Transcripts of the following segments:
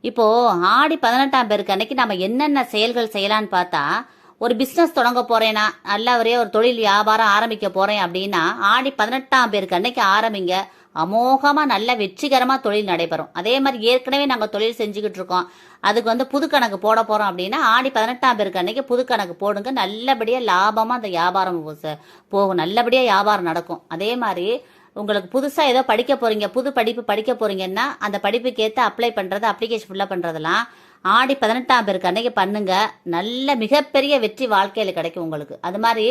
இப்போ ஆடி பதினெட்டாம் பேருக்கு அன்னைக்கு நம்ம என்னென்ன செயல்கள் செய்யலாம்னு பார்த்தா ஒரு பிசினஸ் தொடங்க போறேனா நல்லவரே ஒரு தொழில் வியாபாரம் ஆரம்பிக்க போறேன் அப்படின்னா ஆடி பதினெட்டாம் பேருக்கு அன்னைக்கு ஆரம்பிங்க. அமோகமா நல்ல வெற்றிகரமா தொழில் நடைபெறும். அதே மாதிரி ஏற்கனவே நாங்க தொழில் செஞ்சுக்கிட்டு இருக்கோம். அதுக்கு வந்து புது கணக்கு போட போறோம் அப்படின்னா ஆடி பதினெட்டாம் பேருக்கு அன்னைக்கு புது கணக்கு போடுங்க. நல்லபடியா லாபமா அந்த வியாபாரம் போகும். நல்லபடியா வியாபாரம் நடக்கும். அதே மாதிரி உங்களுக்கு புதுசாக ஏதோ படிக்க போகிறீங்க புது படிப்பு படிக்க போகிறீங்கன்னா அந்த படிப்புக்கு ஏற்ற அப்ளை பண்ணுறது அப்ளிகேஷன் ஃபுல்லாக பண்ணுறதெல்லாம் ஆடி பதினெட்டாம் பேருக்கு அன்னைக்கு பண்ணுங்க. நல்ல மிகப்பெரிய வெற்றி வாழ்க்கையில் கிடைக்கும் உங்களுக்கு. அது மாதிரி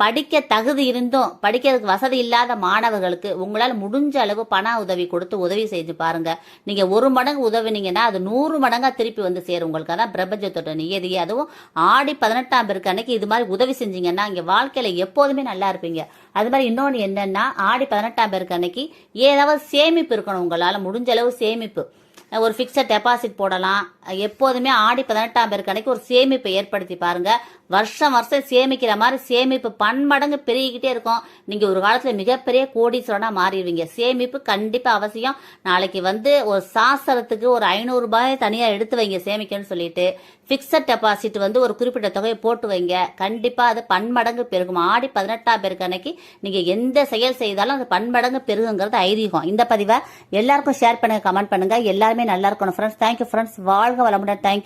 படிக்க தகுதி இருந்தும் படிக்கிறதுக்கு வசதி இல்லாத மாணவர்களுக்கு உங்களால் முடிஞ்ச அளவு பண உதவி கொடுத்து உதவி செஞ்சு பாருங்க. நீங்க ஒரு மடங்கு உதவினீங்கன்னா அது நூறு மடங்கா திருப்பி வந்து சேரும் உங்களுக்கு. அதான் பிரபஞ்சத்தோட நியதி. அதுவும் ஆடி பதினெட்டாம் பேருக்கு அன்னைக்கு இது மாதிரி உதவி செஞ்சீங்கன்னா இங்க வாழ்க்கையில எப்போதுமே நல்லா இருப்பீங்க. அது மாதிரி இன்னொன்று என்னன்னா ஆடி பதினெட்டாம் பேருக்கு அன்னைக்கு ஏதாவது சேமிப்பு இருக்கணும் உங்களால். முடிஞ்ச அளவு சேமிப்பு. ஒரு ஃபிக்ஸட் டெபாசிட் போடலாம். எப்போதுமே ஆடி பதினெட்டாம் பேருக்கு அன்னைக்கு ஒரு சேமிப்பை ஏற்படுத்தி பாருங்க. வருஷம் வருஷம் சேமிக்கிற மாதிரி சேமிப்பு பன்மடங்கு பெருகிக்கிட்டே இருக்கும். நீங்க ஒரு காலத்துல மிகப்பெரிய கோடீஸ்வரனா மாறிடுவீங்க. சேமிப்பு கண்டிப்பா அவசியம். நாளைக்கு வந்து ஒரு சாஸ்திரத்துக்கு ஒரு ஐநூறு ரூபாய் தனியா எடுத்து வைங்க சேமிக்கணும்னு சொல்லிட்டு. ஃபிக்ஸட் டெபாசிட் வந்து ஒரு குறிப்பிட்ட தொகையை போட்டு வைங்க. கண்டிப்பா அது பன்மடங்கு பெருகும். ஆடி பதினெட்டாம் பேருக்கு அன்னைக்கு நீங்க எந்த செயல் செய்தாலும் அது பன்மடங்கு பெருகுங்கிறது ஐதீகம். இந்த பதிவை எல்லாருக்கும் ஷேர் பண்ணுங்க கமெண்ட் பண்ணுங்க. எல்லாருமே நல்லா இருக்கணும் ஃப்ரெண்ட்ஸ் தேங்க்யூ ஃப்ரெண்ட்ஸ் வாழ்க வளமுடன். தேங்க்யூ